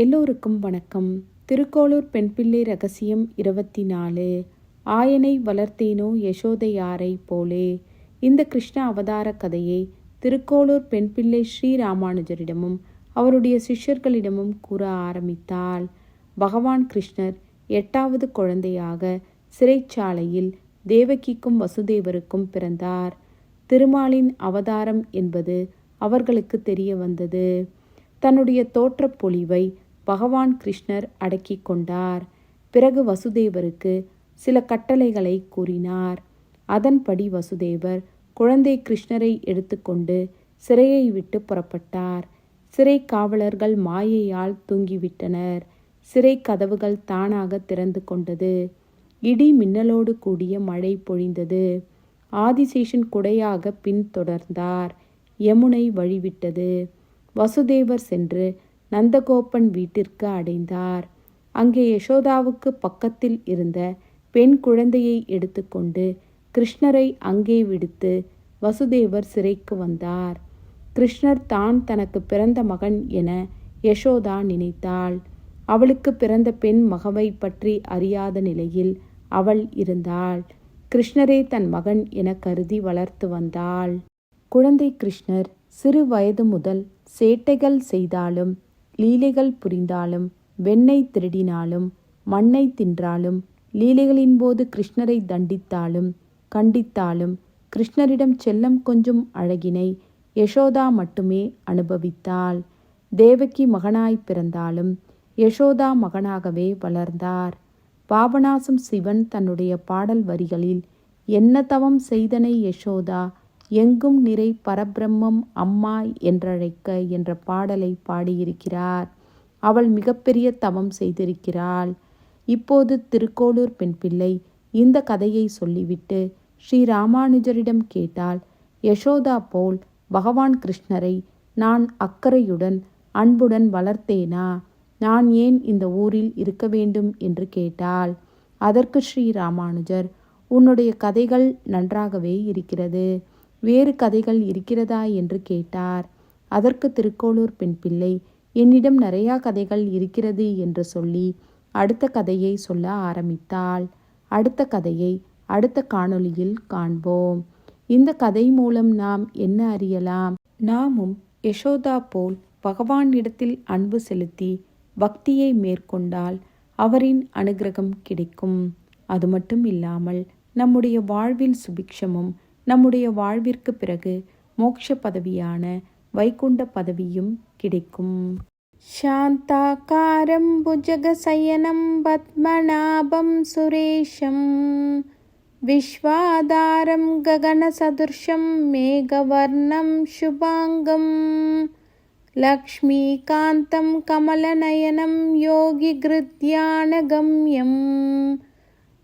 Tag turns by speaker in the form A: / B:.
A: எல்லோருக்கும் வணக்கம். திருக்கோளூர் பெண்பிள்ளை ரகசியம் இருபத்தி நாலு. ஆயனை வளர்த்தேனோ யசோதையாரை போலே. இந்த கிருஷ்ண அவதார கதையை திருக்கோளூர் பெண்பிள்ளை ஸ்ரீராமானுஜரிடமும் அவருடைய சிஷ்யர்களிடமும் கூற ஆரம்பித்தாள். பகவான் கிருஷ்ணர் எட்டாவது குழந்தையாக சிறைச்சாலையில் தேவகிக்கும் வசுதேவருக்கும் பிறந்தார். திருமாலின் அவதாரம் என்பது அவர்களுக்கு தெரிய வந்தது. தன்னுடைய தோற்றப் பொலிவை பகவான் கிருஷ்ணர் அடக்கி கொண்டார். பிறகு வசுதேவருக்கு சில கட்டளைகளை கூறினார். அதன்படி வசுதேவர் குழந்தை கிருஷ்ணரை எடுத்துக்கொண்டு சிறையை விட்டு புறப்பட்டார். சிறை காவலர்கள் மாயையால் தூங்கிவிட்டனர். சிறை கதவுகள் தானாக திறந்து கொண்டது. இடி மின்னலோடு கூடிய மழை பொழிந்தது. ஆதிசேஷன் குடையாக பின்தொடர்ந்தார். யமுனை வழிவிட்டது. வசுதேவர் சென்று நந்தகோபன் வீட்டிற்கு அடைந்தார். அங்கே யசோதாவுக்கு பக்கத்தில் இருந்த பெண் குழந்தையை எடுத்துக்கொண்டு கிருஷ்ணரை அங்கே விடுத்து வசுதேவர் சிறைக்கு வந்தார். கிருஷ்ணர் தான் தனக்கு பிறந்த மகன் என யசோதா நினைத்தாள். அவளுக்கு பிறந்த பெண் மகவை பற்றி அறியாத நிலையில் அவள் இருந்தாள். கிருஷ்ணரே தன் மகன் என கருதி வளர்த்து வந்தாள். குழந்தை கிருஷ்ணர் சிறு வயது முதல் சேட்டைகள் செய்தாலும் லீலைகள் புரிந்தாலும் வெண்ணை திருடினாலும் மண்ணை தின்றாலும் லீலைகளின் போது கிருஷ்ணரை தண்டித்தாலும் கண்டித்தாலும் கிருஷ்ணரிடம் செல்லம் கொஞ்சம் அழகினை யசோதா மட்டுமே அனுபவித்தாள். தேவகி மகனாய் பிறந்தாலும் யசோதா மகனாகவே வளர்ந்தார். பாபநாசம் சிவன் தன்னுடைய பாடல் வரிகளில் என்ன தவம் செய்தனை யசோதா எங்கும் நிறை பரபிரம்மம் அம்மா என்றழைக்க என்ற பாடலை பாடியிருக்கிறார். அவள் மிகப்பெரிய தவம் செய்திருக்கிறாள். இப்போது திருக்கோளூர் பெண் பிள்ளை இந்த கதையை சொல்லிவிட்டு ஸ்ரீ ராமானுஜரிடம் கேட்டால் யசோதா போல் பகவான் கிருஷ்ணரை நான் அக்கறையுடன் அன்புடன் வளர்த்தேனா? நான் ஏன் இந்த ஊரில் இருக்க வேண்டும்? என்று கேட்டாள். அதற்கு ஸ்ரீ ராமானுஜர் உன்னுடைய கதைகள் நன்றாகவே இருக்கிறது. வேறு கதைகள் இருக்கிறதா என்று கேட்டார். அதற்கு திருக்கோளூர் பெண் பிள்ளை என்னிடம் நிறையா கதைகள் இருக்கிறது என்று சொல்லி அடுத்த கதையை சொல்ல ஆரம்பித்தாள். அடுத்த கதையை அடுத்த காணொளியில் காண்போம். இந்த கதை மூலம் நாம் என்ன அறியலாம்? நாமும் யசோதா போல் பகவானிடத்தில் அன்பு செலுத்தி பக்தியை மேற்கொண்டால் அவரின் அனுகிரகம் கிடைக்கும். அது மட்டும் இல்லாமல் நம்முடைய வாழ்வில் சுபிக்ஷமும் நம்முடைய வாழ்விற்கு பிறகு மோட்ச பதவியான வைகுண்ட பதவியும் கிடைக்கும் शान्ताकारं भुजगशयनं पद्मनाभं सुरेशं विश्वाधारं गगनसदृशं मेघवर्णं शुभाङ्गं लक्ष्मीकान्तं कमलनयनं योगिगृध्यानगम्यं